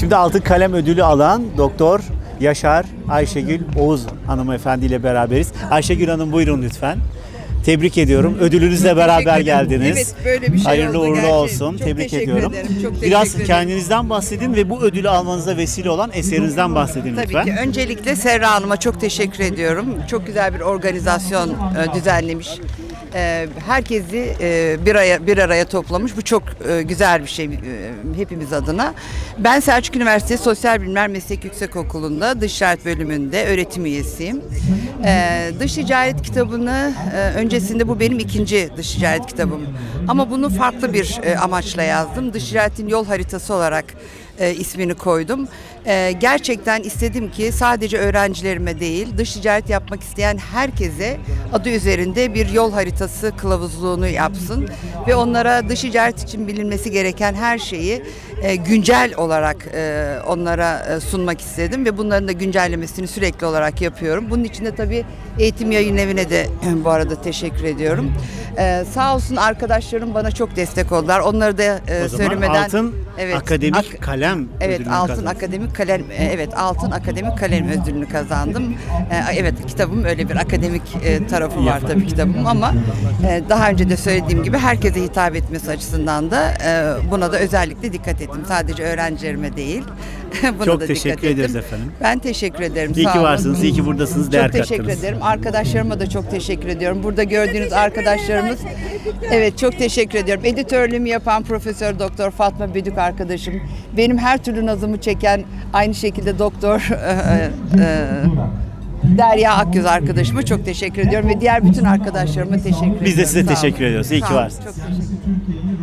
Şimdi Altın Kalem Ödülü alan Doktor Yaşar Ayşegül Oğuz hanımefendi ile beraberiz. Ayşegül Hanım buyurun lütfen. Tebrik ediyorum. Ödülünüzle beraber geldiniz. Evet, böyle bir şey Hayırlı oldu uğurlu olsun. Çok Tebrik teşekkür ediyorum. ederim, çok Biraz teşekkür ederim. kendinizden bahsedin ve bu ödülü almanıza vesile olan eserinizden bahsedin Tabii lütfen. ki. Öncelikle Serra Hanım'a çok teşekkür ediyorum. Çok güzel bir organizasyon e, düzenlemiş. E, herkesi e, bir araya bir araya toplamış. Bu çok e, güzel bir şey e, hepimiz adına. Ben Selçuk Üniversitesi Sosyal Bilimler Meslek Yüksekokulu'nda dış ticaret bölümünde öğretim üyesiyim. E, dış ticaret kitabını öncesinde bu benim ikinci dış ticaret kitabım. Ama bunu farklı bir amaçla yazdım. Dış ticaretin yol haritası olarak e, ismini koydum. E, gerçekten istedim ki sadece öğrencilerime değil, dış ticaret yapmak isteyen herkese adı üzerinde bir yol haritası kılavuzluğunu yapsın ve onlara dış ticaret için bilinmesi gereken her şeyi e, güncel olarak e, onlara e, sunmak istedim ve bunların da güncellemesini sürekli olarak yapıyorum. Bunun için de tabii Eğitim Yayın Evi'ne de bu arada teşekkür ediyorum. E, sağ olsun arkadaşlarım bana çok destek oldular. Onları da e, o zaman söylemeden Altın Evet, Akademik ak- Kalem Evet ödülünü altın kazandınız. akademik kalem e, evet altın akademik kalem ödülünü kazandım. E, evet kitabım öyle bir akademik e, tarafı var tabii kitabım ama e, daha önce de söylediğim gibi herkese hitap etmesi açısından da e, buna da özellikle dikkat ettim. Sadece öğrencilerime değil. buna Çok da teşekkür dikkat ettim. ederiz efendim. Ben teşekkür ederim. İyi sağ ki olun. varsınız, iyi ki buradasınız, değer Çok teşekkür kattınız. ederim. Arkadaşlarıma da çok teşekkür ediyorum. Burada gördüğünüz arkadaşlarımız. Evet çok teşekkür ediyorum. Editörlüğümü yapan Profesör Doktor Fatma Bedük arkadaşım. Benim her türlü nazımı çeken aynı şekilde Doktor e, e, Derya Akgöz arkadaşıma çok teşekkür ediyorum ve diğer bütün arkadaşlarıma teşekkür ediyorum. Biz de size Sağ olun. teşekkür ediyoruz. İyi ki Sağ olun. varsınız. Çok teşekkür